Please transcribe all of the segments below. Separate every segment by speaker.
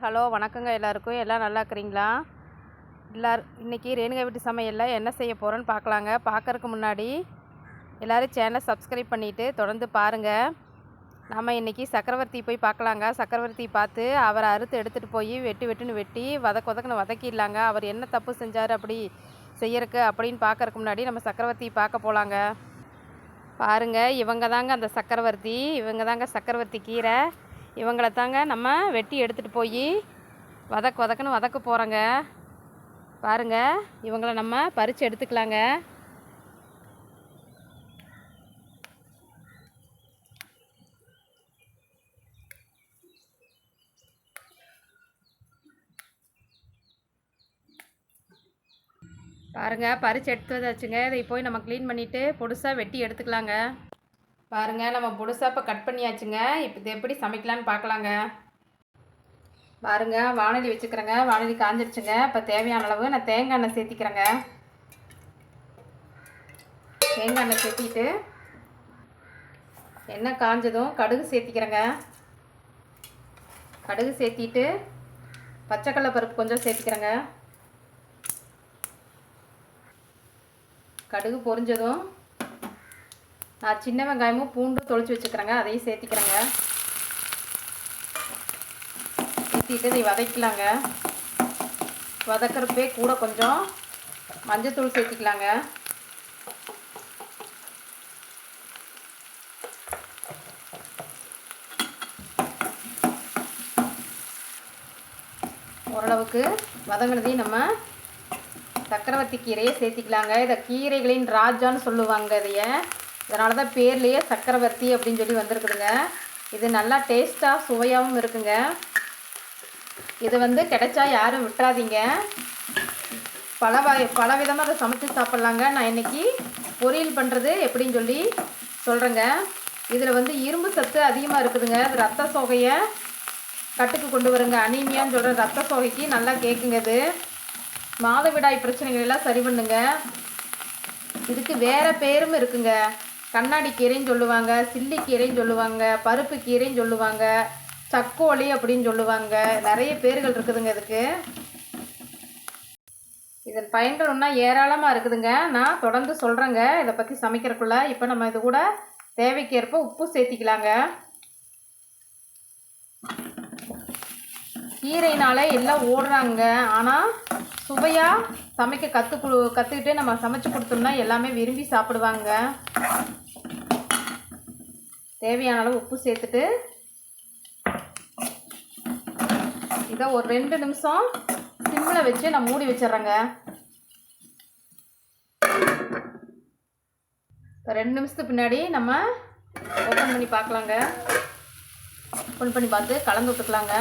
Speaker 1: Hello வணக்கங்க எல்லாருக்கும். எல்லாம் நல்லா இருக்கிறீங்களா? எல்லார் இன்றைக்கி ரேணுகா வீட்டு சமையலில் என்ன செய்ய போகிறோன்னு பார்க்கலாங்க பார்க்கறதுக்கு முன்னாடி எல்லோரும் சேனலை சப்ஸ்கிரைப் பண்ணிவிட்டு தொடர்ந்து பாருங்கள் நம்ம இன்றைக்கி சக்கரவர்த்தி போய் பார்க்கலாங்க சக்கரவர்த்தி பார்த்து அவரை அறுத்து எடுத்துகிட்டு போய் வெட்டி வெட்டுன்னு வெட்டி வதக்கு வதக்குன்னு வதக்கிடலாங்க. அவர் என்ன தப்பு செஞ்சார் அப்படி செய்யறக்கு அப்படின்னு பார்க்கறக்கு முன்னாடி நம்ம சக்கரவர்த்தி பார்க்க போகலாங்க பாருங்கள் இவங்க தாங்க அந்த சக்கரவர்த்தி. இவங்க தாங்க சக்கரவர்த்தி கீரை. இவங்களை தாங்க நம்ம வெட்டி எடுத்துகிட்டு போய் வதக்கு வதக்குன்னு வதக்க போகிறோங்க பாருங்க இவங்களை நம்ம பறித்து எடுத்துக்கலாங்க. பாருங்க பறித்து எடுத்து வச்சுங்க இதை போய் நம்ம க்ளீன் பண்ணிவிட்டு பொடுசாக வெட்டி எடுத்துக்கலாங்க. பாருங்க நம்ம பொடுசாக இப்போ கட் பண்ணியாச்சுங்க. இப்போ இது எப்படி சமைக்கலான்னு பார்க்கலாங்க பாருங்க வானொலி வச்சுக்கிறேங்க. வானொலி காஞ்சிருச்சுங்க. இப்போ தேவையான அளவு நான் தேங்காய் எண்ணெய் சேர்த்திக்கிறேங்க. தேங்காய் எண்ணெய் சேர்த்திட்டு எண்ணெய் காஞ்சதும் கடுகு சேர்த்திக்கிறேங்க. கடுகு சேர்த்திட்டு பச்சைக்கடலை பருப்பு கொஞ்சம் சேர்த்திக்கிறேங்க. கடுகு பொரிஞ்சதும் நான் சின்ன வெங்காயமும் பூண்டும் தொளிச்சு வச்சுக்கிறேங்க. அதையும் சேர்த்திக்கிறேங்க. சேர்த்திட்டு இதை வதக்கலாங்க. வதக்கிறப்பே கூட கொஞ்சம் மஞ்சத்தூள் சேர்த்திக்கலாங்க. ஓரளவுக்கு வதங்கினதையும் நம்ம சக்கரவர்த்தி கீரையை சேர்த்திக்கலாங்க. இதை கீரைகளின் ராஜான்னு சொல்லுவாங்க இதைய. இதனால தான் பேர்லேயே சக்கரவர்த்தி அப்படின்னு சொல்லி வந்திருக்குதுங்க. இது நல்லா டேஸ்ட்டாக சுவையாகவும் இருக்குங்க. இது வந்து கிடைச்சா யாரும் விட்டுறாதீங்க. பல வகை பல விதமாக அதை சமைச்சு சாப்பிட்லாங்க. நான் இன்றைக்கி பொரியல் பண்ணுறது எப்படின்னு சொல்லி சொல்கிறேங்க இதில் வந்து இரும்பு சத்து அதிகமாக இருக்குதுங்க. அது ரத்த சோகையை கட்டுக்கு கொண்டு வருங்க. அனீமியான்னு சொல்கிற ரத்த சோகைக்கு நல்லா கேட்குங்க இது. மாதவிடாய் பிரச்சனைகள் எல்லாம் சரி பண்ணுங்க. இதுக்கு வேறு பேரும் இருக்குங்க. கண்ணாடி கீரைன்னு சொல்லுவாங்க சில்லி கீரைன்னு சொல்லுவாங்க பருப்பு கீரைன்னு சொல்லுவாங்க சக்கோலி அப்படின்னு சொல்லுவாங்க. நிறைய பேர்கள் இருக்குதுங்க இதுக்கு. இதன் பயன்கள் ஒன்றா ஏராளமாக இருக்குதுங்க. நான் தொடர்ந்து சொல்கிறேங்க இதை பற்றி சமைக்கிறதுக்குள்ள இப்போ நம்ம இது கூட தேவைக்கேற்ப உப்பு சேர்த்திக்கலாங்க. கீரைனால எல்லாம் ஓடுறாங்க. ஆனால் சுவையாக சமைக்க கற்றுக்கு கற்றுக்கிட்டு நம்ம சமைச்சு கொடுத்தோம்னா எல்லாமே விரும்பி சாப்பிடுவாங்க. தேவையான அளவு உப்பு சேர்த்துட்டு இதை ஒரு ரெண்டு நிமிஷம் சிம்மில் வச்சு நான் மூடி வச்சிட்றேங்க. இப்போ ரெண்டு நிமிஷத்துக்கு பின்னாடி நம்ம ஓப்பன் பண்ணி பார்க்கலாங்க. ஓப்பன் பண்ணி பார்த்து கலந்து விட்டுக்கலாங்க.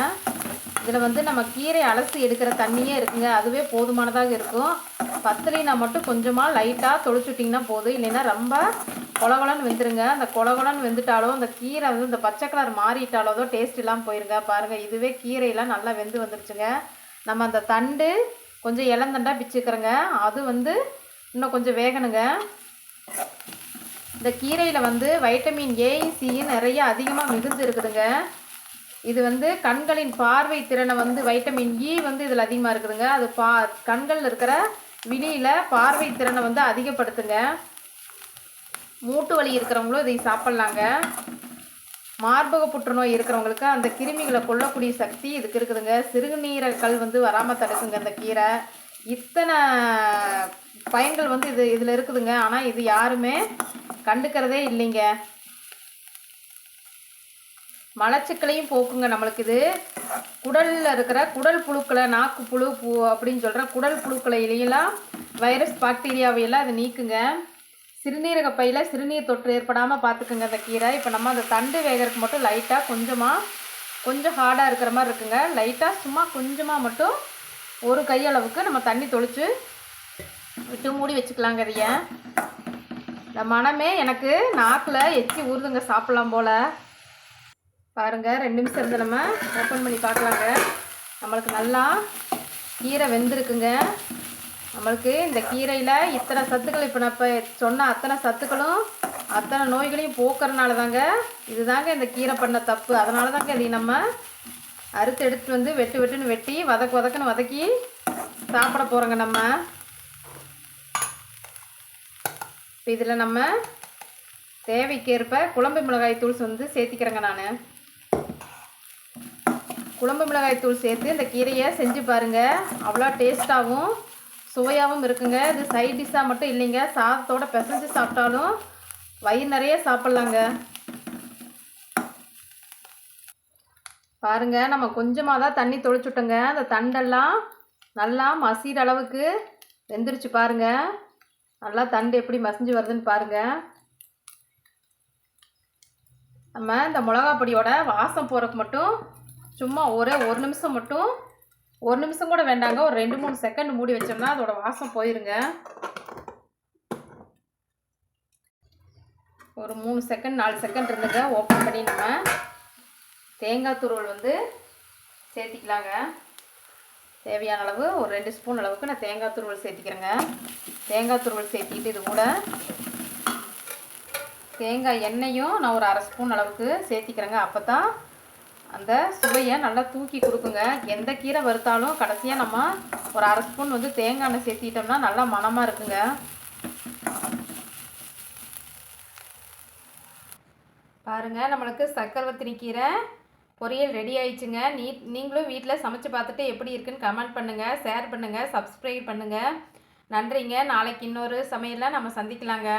Speaker 1: இதில் வந்து நம்ம கீரை அலசி எடுக்கிற தண்ணியே இருக்குங்க. அதுவே போதுமானதாக இருக்கும். பத்தலினா மட்டும் கொஞ்சமாக லைட்டாக தொளிச்சுட்டிங்கன்னா போதும். இல்லைன்னா ரொம்ப கொலகொலன்னு வெந்துருங்க. அந்த கொலகொலன்னு வெந்துட்டாலோ அந்த கீரை வந்து இந்த பச்சை கலர் மாறிட்டாலோ தான் டேஸ்ட் இல்லாமல் போயிருங்க. பாருங்கள் இதுவே கீரையெல்லாம் நல்லா வெந்து வந்துருச்சுங்க. நம்ம அந்த தண்டு கொஞ்சம் இளந்தண்டாக பிச்சுக்கிறோங்க. அது வந்து இன்னும் கொஞ்சம் வேகணுங்க. இந்த கீரையில் வந்து வைட்டமின் ஏ நிறைய அதிகமாக மிகுந்து இருக்குதுங்க. இது வந்து கண்களின் பார்வை திறனை வந்து வைட்டமின் இ e வந்து இதில் அதிகமாக இருக்குதுங்க. அது பா கண்களில் இருக்கிற விழியில் பார்வை திறனை வந்து அதிகப்படுத்துங்க. மூட்டு வலி இருக்கிறவங்களும் இதை சாப்பிட்லாங்க. மார்பக புற்றுநோய் இருக்கிறவங்களுக்கு அந்த கிருமிகளை கொல்லக்கூடிய சக்தி இதுக்கு இருக்குதுங்க. சிறுநீரகங்கள் வந்து வராமல் தடுக்குங்க அந்த கீரை. இத்தனை பயன்கள் வந்து இது இதில் இருக்குதுங்க. ஆனால் இது யாருமே கண்டுக்கிறதே இல்லைங்க. மலச்சிக்கலையும் போக்குங்க நம்மளுக்கு இது. குடலில் இருக்கிற குடல் புழுக்களை நாக்கு புழு பூ அப்படின்னு சொல்கிற குடல் புழுக்களை இலையெல்லாம் வைரஸ் பாக்டீரியாவையெல்லாம் அது நீக்குங்க. சிறுநீரக பையில் சிறுநீர் தொற்று ஏற்படாமல் பார்த்துக்குங்க அந்த கீரை. இப்போ நம்ம அந்த தண்டு வேகிறதுக்கு மட்டும் லைட்டாக கொஞ்சமாக கொஞ்சம் ஹார்டாக இருக்கிற மாதிரி இருக்குங்க. லைட்டாக சும்மா கொஞ்சமாக மட்டும் ஒரு கையளவுக்கு நம்ம தண்ணி தொளித்து விட்டு மூடி வச்சுக்கலாங்க இதைய. இந்த மனமே எனக்கு நாக்கில் எச்சி ஊறுதுங்க சாப்பிட்லாம் போல். பாருங்கள் ரெண்டு நிமிஷம் இருந்து நம்ம ஓப்பன் பண்ணி பார்க்கலாங்க. நம்மளுக்கு நல்லா கீரை வெந்திருக்குங்க. நம்மளுக்கு இந்த கீரையில் இத்தனை சத்துக்கள் இப்போ நான் இப்போ சொன்ன அத்தனை சத்துக்களும் அத்தனை நோய்களையும் போக்குறனால தாங்க இதுதாங்க இந்த கீரை பண்ண தப்பு. அதனால தாங்க இதை நம்ம அறுத்து எடுத்துட்டு வந்து வெட்டு வெட்டுன்னு வெட்டி வதக்கு வதக்குன்னு வதக்கி சாப்பிட போகிறோங்க நம்ம. இப்போ இதில் நம்ம தேவைக்கேற்ப குழம்பு மிளகாய் தூள் வந்து சேர்த்திக்கிறேங்க நான். குழம்பு மிளகாய் தூள் சேர்த்து இந்த கீரையை செஞ்சு பாருங்கள் அவ்வளோ டேஸ்ட்டாகவும் சுவையாகவும் இருக்குங்க. இது சைட் டிஷ்ஷாக மட்டும் இல்லைங்க. சாதத்தோட பிசைஞ்சு சாப்பிட்டாலும் வயிறு நிறைய சாப்பிட்லாங்க. பாருங்க நம்ம கொஞ்சமாக தான் தண்ணி தொளிச்சுட்டோங்க. அந்த தண்டெல்லாம் நல்லா மசிகிற அளவுக்கு வெந்துருச்சு பாருங்க. நல்லா தண்டு எப்படி மசிஞ்சு வருதுன்னு பாருங்க. நம்ம இந்த மிளகா பொடியோட வாசம் போகிறதுக்கு மட்டும் சும்மா ஒரே ஒரு நிமிஷம் மட்டும் ஒரு நிமிஷம் கூட வேண்டாங்க. ஒரு ரெண்டு மூணு செகண்ட் மூடி வச்சோம்னா அதோட வாசம் போயிருங்க. ஒரு மூணு செகண்ட் நாலு செகண்ட் இருந்துங்க. ஓப்பன் பண்ணி நம்ம தேங்காய் துருவல் வந்து சேர்த்திக்கலாங்க. தேவையான அளவு ஒரு ரெண்டு ஸ்பூன் அளவுக்கு நான் தேங்காய் துருவல் சேர்த்திக்கிறேங்க. தேங்காய் துருவல் சேர்த்திட்டு இது கூட தேங்காய் எண்ணெயும் நான் ஒரு அரை ஸ்பூன் அளவுக்கு சேர்த்திக்கிறேங்க. அப்போ தான் அந்த சுவையை நல்லா தூக்கி கொடுக்குங்க. எந்த கீரை வறுத்தாலும் கடைசியாக நம்ம ஒரு அரை ஸ்பூன் வந்து தேங்காய் எண்ணெய் சேர்த்திட்டோம்னா நல்லா மணமாக இருக்குங்க. பாருங்கள் நம்மளுக்கு சக்கரவர்த்தி கீரை பொரியல் ரெடி ஆயிடுச்சுங்க. நீ நீங்களும் வீட்டில் சமைச்சு பார்த்துட்டு எப்படி இருக்குன்னு கமெண்ட் பண்ணுங்கள் ஷேர் பண்ணுங்கள் சப்ஸ்கிரைப் பண்ணுங்கள் நன்றிங்க. நாளைக்கு இன்னொரு சமையலில் நம்ம சந்திக்கலாங்க.